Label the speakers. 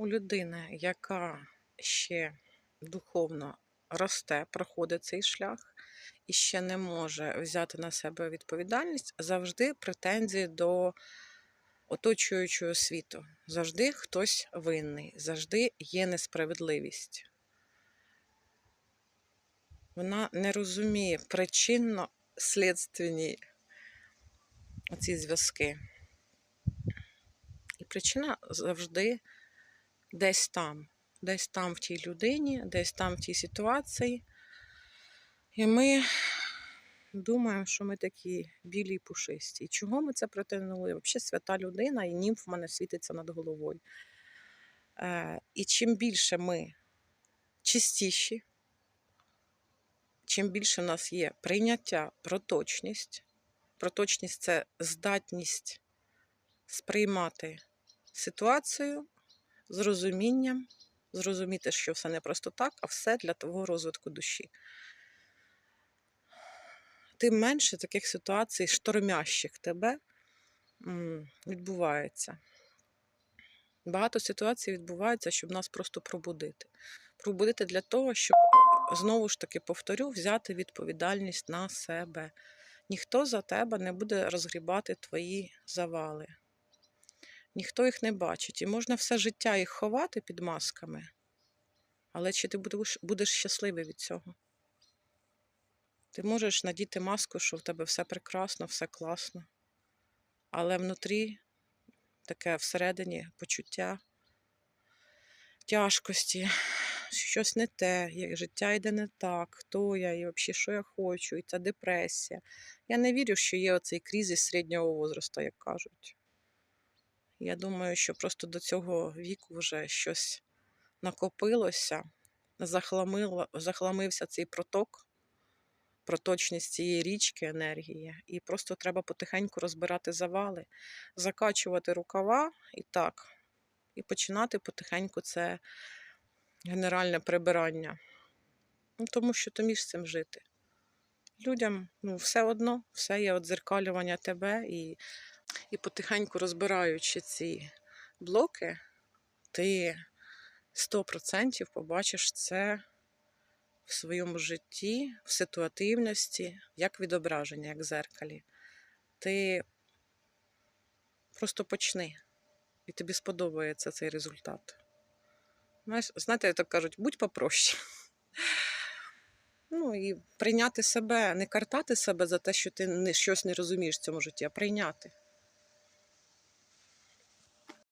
Speaker 1: у людини, яка ще духовно росте, проходить цей шлях і ще не може взяти на себе відповідальність, завжди претензії до оточуючого світу. Завжди хтось винний, завжди є несправедливість. Вона не розуміє причинно-слідственні ці зв'язки. І причина завжди десь там, десь там в тій людині, десь там в тій ситуації. І ми думаємо, що ми такі білі і пушисті. І чого ми це притягнули? Взагалі свята людина, і німф в мене світиться над головою. Е, і чим більше ми чистіші, чим більше в нас є прийняття, проточність, проточність це здатність сприймати ситуацію з розумінням, зрозуміти, що все не просто так, а все для твого розвитку душі. Тим менше таких ситуацій, штормящих тебе, відбувається. Багато ситуацій відбувається, щоб нас просто пробудити. Пробудити для того, щоб, знову ж таки повторю, взяти відповідальність на себе. Ніхто за тебе не буде розгрібати твої завали. Ніхто їх не бачить. І можна все життя їх ховати під масками. Але чи ти будеш, будеш щасливий від цього? Ти можеш надіти маску, що в тебе все прекрасно, все класно. Але внутрі таке всередині почуття тяжкості, щось не те, як життя йде не так, хто я і взагалі, що я хочу, і ця депресія. Я не вірю, що є оцей кризис середнього возрасту, як кажуть. Я думаю, що просто до цього віку вже щось накопилося, захламило, захламився цей проток, проточність цієї річки енергії, і просто треба потихеньку розбирати завали, закачувати рукава і так, і починати потихеньку це генеральне прибирання. Ну, тому що ти між цим жити. Людям ну, все одно, все є одзеркалювання тебе, і, і потихеньку розбираючи ці блоки, ти 100% побачиш це в своєму житті, в ситуативності, як відображення, як в зеркалі. Ти просто почни, і тобі сподобається цей результат. Знаєш, знаєте, так кажуть, будь попроще. Ну і прийняти себе, не картати себе за те, що ти щось не розумієш в цьому житті, а прийняти.